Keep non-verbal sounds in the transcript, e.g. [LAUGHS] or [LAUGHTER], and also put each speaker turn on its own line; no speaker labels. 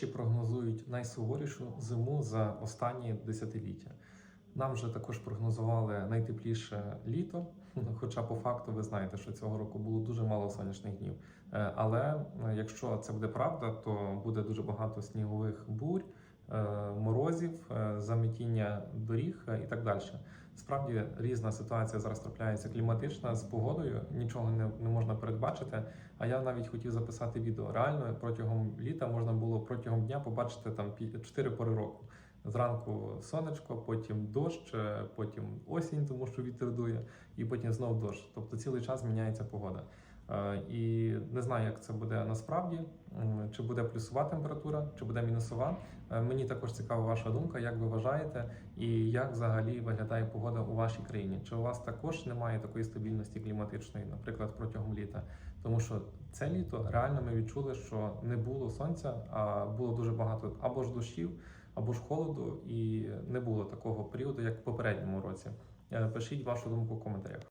Польщі прогнозують найсуворішу зиму за останні десятиліття. Нам вже також прогнозували найтепліше літо, [LAUGHS] хоча по факту ви знаєте, що цього року було дуже мало сонячних днів. Е, Але е, якщо це буде правда, то буде дуже багато снігових бурь, е, морозів, е, замітіння доріг е, і так далі. Справді різна ситуація зараз трапляється кліматична з погодою, нічого не, не можна передбачити. А я навіть хотів записати відео. Реально протягом літа можна було протягом дня побачити там 4 пори року. Зранку сонечко, потім дощ, е, потім осінь, тому що вітер дує, і потім знов дощ. Тобто цілий час міняється погода. Е, І не знаю, як це буде насправді, чи буде плюсова температура, чи буде мінусова. Е, Мені також цікава ваша думка, як ви вважаєте, і як взагалі виглядає погода у вашій країні? Чи у вас також немає такої стабільності кліматичної, наприклад, протягом літа? Тому що це літо реально ми відчули, що не було сонця, а було дуже багато або ж дощів, або ж холоду, і не було такого періоду, як в попередньому році. Е, Пишіть вашу думку в коментарях.